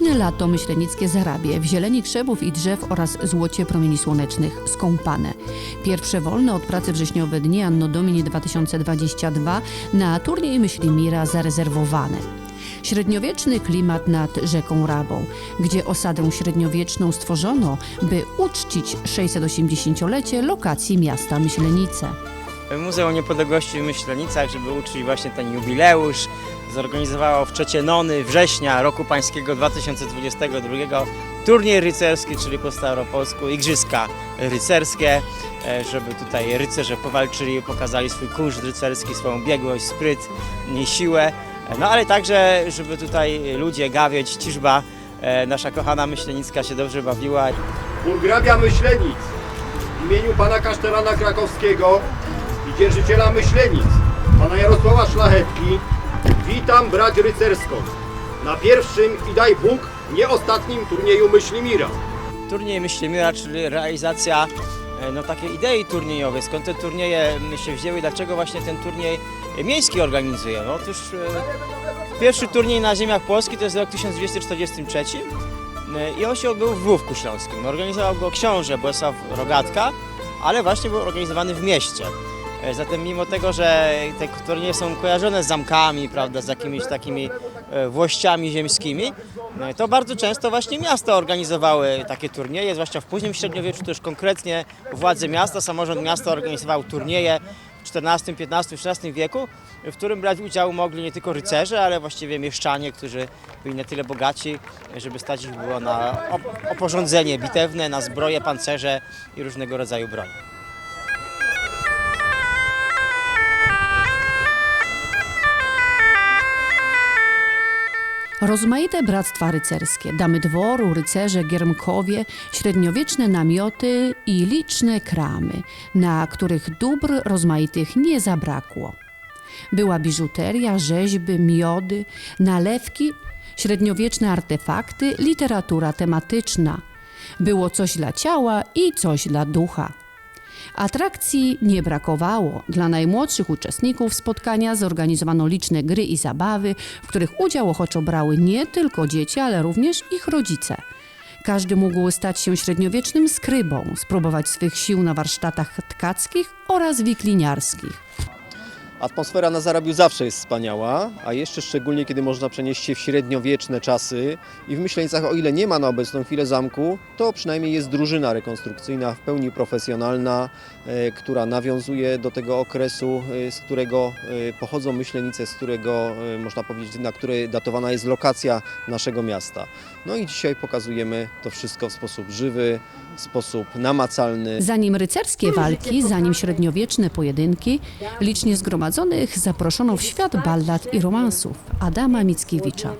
lato myślenickie zarabie w zieleni krzewów i drzew oraz złocie promieni słonecznych skąpane. Pierwsze wolne od pracy wrześniowe dni Anno Domini 2022 na turniej Myślimira zarezerwowane. Średniowieczny klimat nad rzeką Rabą, gdzie osadę średniowieczną stworzono, by uczcić 680-lecie lokacji miasta Myślenice. Muzeum Niepodległości w Myślenicach, żeby uczcić właśnie ten jubileusz, zorganizowało w trzecie nony września roku pańskiego 2022 turniej rycerski, czyli po staropolsku igrzyska rycerskie, e, żeby tutaj rycerze powalczyli, pokazali swój kunszt rycerski, swoją biegłość, spryt siłę. E, No ale także, żeby tutaj ludzie, gawieć, ciżba, e, nasza kochana Myślenicka się dobrze bawiła. Burgrabia Myślenic w imieniu pana kasztelana krakowskiego i dzierżyciela Myślenic, pana Jarosława Szlachetki, witam brać rycerską na pierwszym i daj Bóg nie ostatnim turnieju Myślimira. Turniej Myślimira, czyli realizacja e, no, takiej idei turniejowej. Skąd te turnieje m, się wzięły? Dlaczego właśnie ten turniej miejski organizuje? No, otóż e, pierwszy turniej na ziemiach Polski to jest rok 1243 e, i on się odbył w Włówku Śląskim. Organizował go książę Bolesław Rogatka, ale właśnie był organizowany w mieście. E, Zatem mimo tego, że te turnieje są kojarzone z zamkami, prawda, z jakimiś takimi e, włościami ziemskimi, e, to bardzo często właśnie miasta organizowały takie turnieje, zwłaszcza w późnym średniowieczu, to już konkretnie władze miasta, samorząd miasta organizował turnieje w XIV, XV, XVI wieku, w którym brać udział mogli nie tylko rycerze, ale właściwie mieszczanie, którzy byli na tyle bogaci, żeby stać ich było na op- oporządzenie bitewne, na zbroje, pancerze i różnego rodzaju broń. Rozmaite bractwa rycerskie, damy dworu, rycerze, giermkowie, średniowieczne namioty i liczne kramy, na których dóbr rozmaitych nie zabrakło. Była biżuteria, rzeźby, miody, nalewki, średniowieczne artefakty, literatura tematyczna. Było coś dla ciała i coś dla ducha. Atrakcji nie brakowało. Dla najmłodszych uczestników spotkania zorganizowano liczne gry i zabawy, w których udział ochoczo brały nie tylko dzieci, ale również ich rodzice. Każdy mógł stać się średniowiecznym skrybą, spróbować swych sił na warsztatach tkackich oraz wikliniarskich. Atmosfera na Zarabiu zawsze jest wspaniała, a jeszcze szczególnie kiedy można przenieść się w średniowieczne czasy i w Myślenicach, o ile nie ma na obecną chwilę zamku, to przynajmniej jest drużyna rekonstrukcyjna w pełni profesjonalna, e, która nawiązuje do tego okresu, e, z którego e, pochodzą Myślenice, z którego można powiedzieć, na której datowana jest lokacja naszego miasta. No i dzisiaj pokazujemy to wszystko w sposób żywy, w sposób namacalny. Zanim rycerskie walki, zanim średniowieczne pojedynki, licznie zgromadzonych zaproszono w świat ballad i romansów Adama Mickiewicza.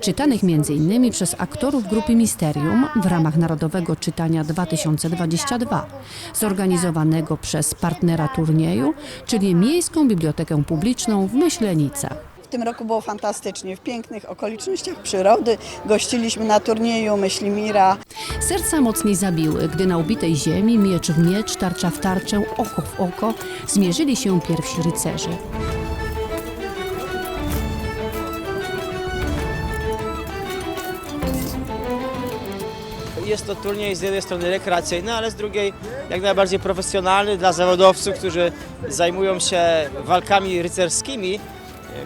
Czytanych m.in. przez aktorów grupy Misterium w ramach Narodowego Czytania 2022, zorganizowanego przez partnera turnieju, czyli Miejską Bibliotekę Publiczną w Myślenicach. W tym roku było fantastycznie, w pięknych okolicznościach przyrody. Gościliśmy na turnieju Myślimira. Serca mocniej zabiły, gdy na ubitej ziemi miecz w miecz, tarcza w tarczę, oko w oko zmierzyli się pierwsi rycerze. Jest to turniej z jednej strony rekreacyjny, ale z drugiej jak najbardziej profesjonalny dla zawodowców, którzy zajmują się walkami rycerskimi,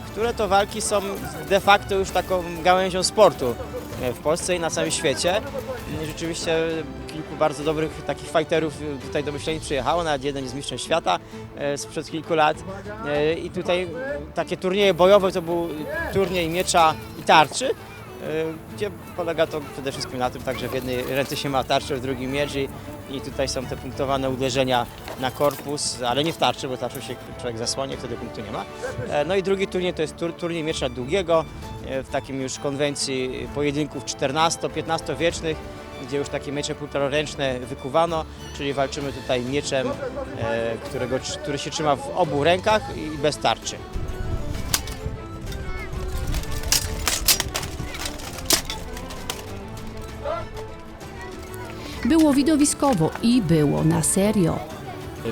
które to walki są de facto już taką gałęzią sportu e, w Polsce i na całym świecie. I Rzeczywiście kilku bardzo dobrych takich fighterów tutaj do Myślenic przyjechało, nawet jeden jest mistrzem świata e, sprzed kilku lat. E, I tutaj takie turnieje bojowe to był turniej miecza i tarczy. E, gdzie polega to przede wszystkim na tym, tak, że w jednej ręce się ma tarczę, w drugiej miecz i, i tutaj są te punktowane uderzenia na korpus, ale nie w tarczy, bo tarczą się człowiek zasłania, wtedy punktu nie ma. E, No i drugi turniej to jest tur, turniej miecza długiego, e, w takim już konwencji pojedynków 14-15 wiecznych, gdzie już takie miecze półtoraręczne wykuwano, czyli walczymy tutaj mieczem, e, którego, który się trzyma w obu rękach i bez tarczy. Było widowiskowo i było na serio.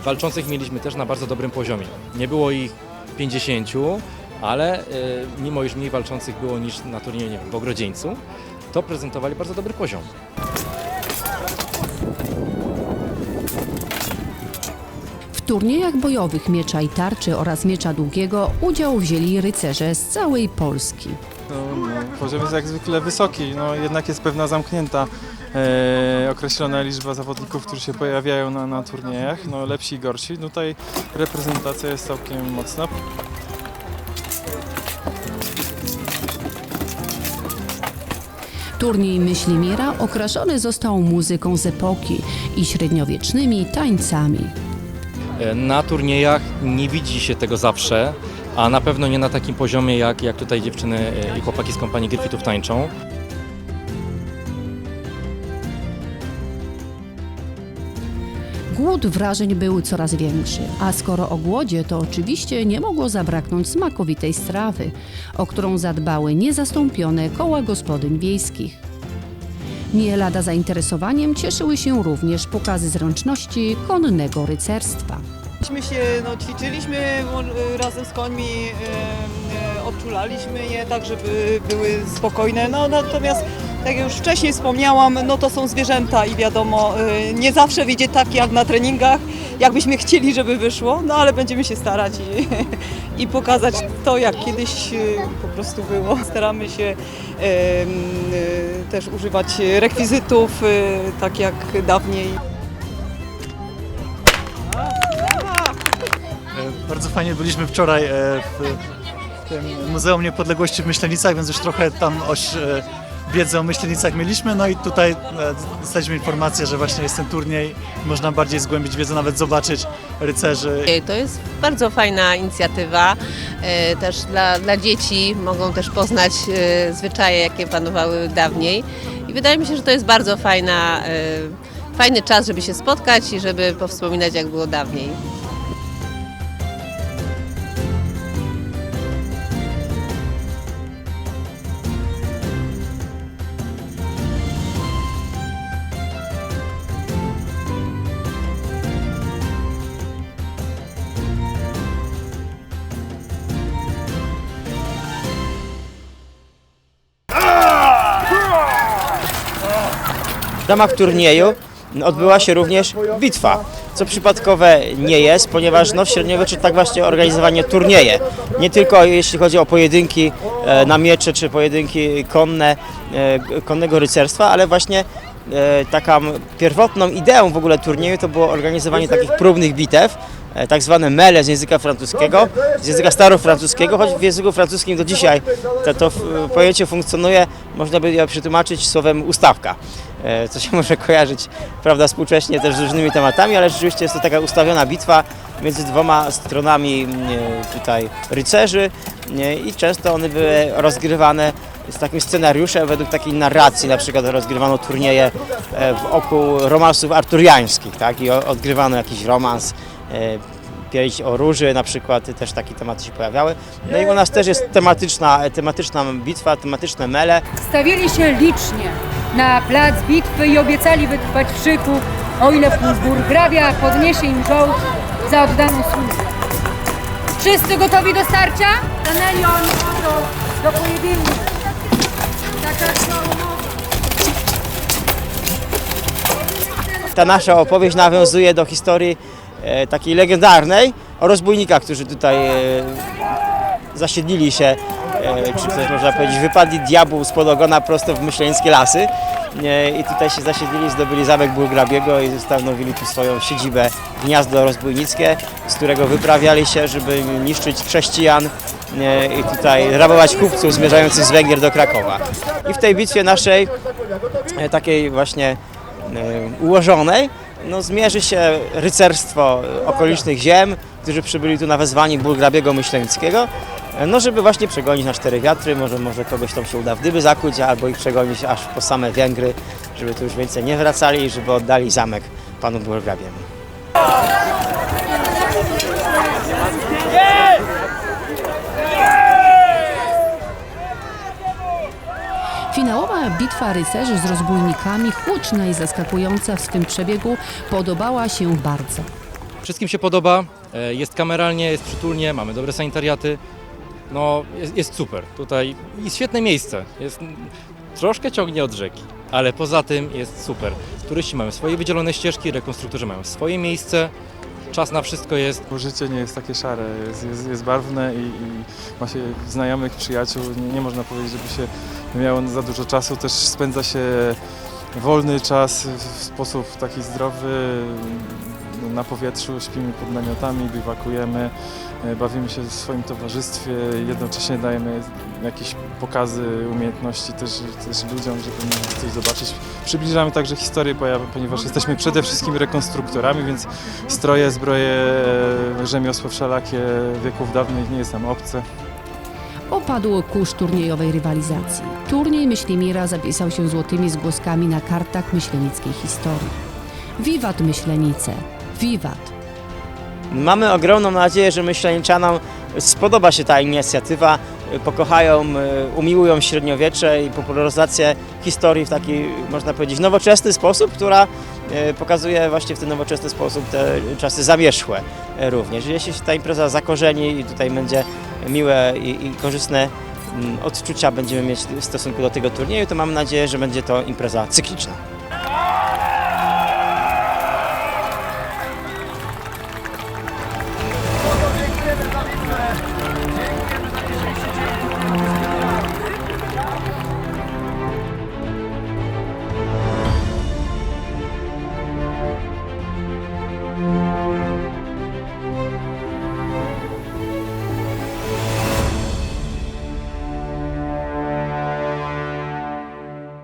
Walczących mieliśmy też na bardzo dobrym poziomie. Nie było ich 50, ale e, mimo iż mniej walczących było niż na turnieju nie wiem, w Ogrodzieńcu, to prezentowali bardzo dobry poziom. W turniejach bojowych miecza i tarczy oraz miecza długiego udział wzięli rycerze z całej Polski. No, no, poziom jest jak zwykle wysoki, no, jednak jest pewna zamknięta e, określona liczba zawodników, którzy się pojawiają na, na turniejach, no, lepsi i gorsi. Tutaj reprezentacja jest całkiem mocna. Turniej Myślimira okraszony został muzyką z epoki i średniowiecznymi tańcami. E, Na turniejach nie widzi się tego zawsze, a na pewno nie na takim poziomie, jak, jak tutaj dziewczyny e, i chłopaki z kompanii Griffithów tańczą. Głód wrażeń był coraz większy, a skoro o głodzie, to oczywiście nie mogło zabraknąć smakowitej strawy, o którą zadbały niezastąpione koła gospodyń wiejskich. Nie lada zainteresowaniem cieszyły się również pokazy zręczności konnego rycerstwa. Myśmy się no, ćwiczyliśmy łą- razem z końmi, e, e, odczulaliśmy je tak, żeby były spokojne. No, natomiast, tak jak już wcześniej wspomniałam, no to są zwierzęta i wiadomo, e, nie zawsze wyjdzie tak jak na treningach, jakbyśmy chcieli, żeby wyszło, no ale będziemy się starać i, i pokazać to, jak kiedyś e, po prostu było. Staramy się e, też używać rekwizytów, tak jak dawniej. E, Bardzo fajnie byliśmy wczoraj e, w tym Muzeum Niepodległości w Myślenicach, więc już trochę tam oś, e, wiedzę o Myślenicach mieliśmy. No i tutaj e, dostaliśmy informację, że właśnie jest ten turniej. Można bardziej zgłębić wiedzę, nawet zobaczyć rycerzy. To jest bardzo fajna inicjatywa. e, Też dla, dla dzieci mogą też poznać e, zwyczaje, jakie panowały dawniej. I wydaje mi się, że to jest bardzo fajna, e, fajny czas, żeby się spotkać i żeby powspominać, jak było dawniej. Ramach turnieju odbyła się również bitwa, co przypadkowe nie jest, ponieważ no, w średniowieczu tak właśnie organizowano turnieje. Nie tylko jeśli chodzi o pojedynki e, na miecze czy pojedynki konne, e, konnego rycerstwa, ale właśnie e, taką pierwotną ideą w ogóle turnieju to było organizowanie takich próbnych bitew, tak zwane mele z języka francuskiego, z języka starofrancuskiego, choć w języku francuskim do dzisiaj to, to pojęcie funkcjonuje, można by je przetłumaczyć słowem ustawka, co się może kojarzyć, prawda, współcześnie też z różnymi tematami, ale rzeczywiście jest to taka ustawiona bitwa między dwoma stronami e, tutaj rycerzy i często one były rozgrywane z takim scenariuszem według takiej narracji, na przykład rozgrywano turnieje e, wokół romansów arturiańskich, tak, i odgrywano jakiś romans, e, pieśń o róży na przykład, też takie tematy się pojawiały. No i u nas też jest tematyczna, tematyczna bitwa, tematyczne mele. Stawili się licznie na plac bitwy i obiecali wytrwać w szyku, o ile burgrabia podniesie im żołd za oddaną służbę. Wszyscy gotowi do starcia? Stanęli oni do, do pojedynku. Taka. Ta nasza opowieść nawiązuje do historii e, takiej legendarnej o rozbójnikach, którzy tutaj e, zasiedlili się, e, czy też można powiedzieć? Wypadli diabłu spod ogona prosto w myśleńskie lasy. E, i tutaj się zasiedlili, zdobyli zamek Burgrabiego i ustanowili tu swoją siedzibę, gniazdo rozbójnickie, z którego wyprawiali się, żeby niszczyć chrześcijan e, i tutaj rabować kupców zmierzających z Węgier do Krakowa. I w tej bitwie naszej, e, takiej właśnie e, ułożonej, no, zmierzy się rycerstwo okolicznych ziem, którzy przybyli tu na wezwanie burgrabiego myśleńskiego, e, no żeby właśnie przegonić na cztery wiatry, może, może kogoś tam się uda w dyby zakuć, albo ich przegonić aż po same Węgry, żeby tu już więcej nie wracali i żeby oddali zamek panu burgrabiemu. Finałowa bitwa rycerzy z rozbójnikami, huczna i zaskakująca w swym przebiegu, podobała się bardzo. Wszystkim się podoba, e, jest kameralnie, jest przytulnie, mamy dobre sanitariaty. No, jest, jest super. Tutaj jest świetne miejsce. Jest troszkę ciągnie od rzeki, ale poza tym jest super. Turyści mają swoje wydzielone ścieżki, rekonstruktorzy mają swoje miejsce, czas na wszystko jest. Bo życie nie jest takie szare, jest, jest, jest barwne i, i ma się znajomych, przyjaciół. Nie, nie można powiedzieć, żeby się miało za dużo czasu. Też spędza się wolny czas w sposób taki zdrowy. Na powietrzu śpimy pod namiotami, biwakujemy, e, bawimy się w swoim towarzystwie, jednocześnie dajemy jakieś pokazy umiejętności też, też ludziom, żeby mogli coś zobaczyć. Przybliżamy także historię, ponieważ jesteśmy przede wszystkim rekonstruktorami, więc stroje, zbroje, e, rzemiosło wszelakie wieków dawnych nie jest nam obce. Opadł kurz turniejowej rywalizacji. Turniej Myślimira zapisał się złotymi zgłoskami na kartach myślenickiej historii. Wiwat Myślenice! Wiwat! Mamy ogromną nadzieję, że myśleniczanom spodoba się ta inicjatywa, pokochają, e, umiłują średniowiecze i popularyzację historii w taki, można powiedzieć, nowoczesny sposób, która e, pokazuje właśnie w ten nowoczesny sposób te czasy zamierzchłe również. Jeśli się ta impreza zakorzeni i tutaj będzie miłe i, i korzystne mm, odczucia będziemy mieć w stosunku do tego turnieju, to mam nadzieję, że będzie to impreza cykliczna.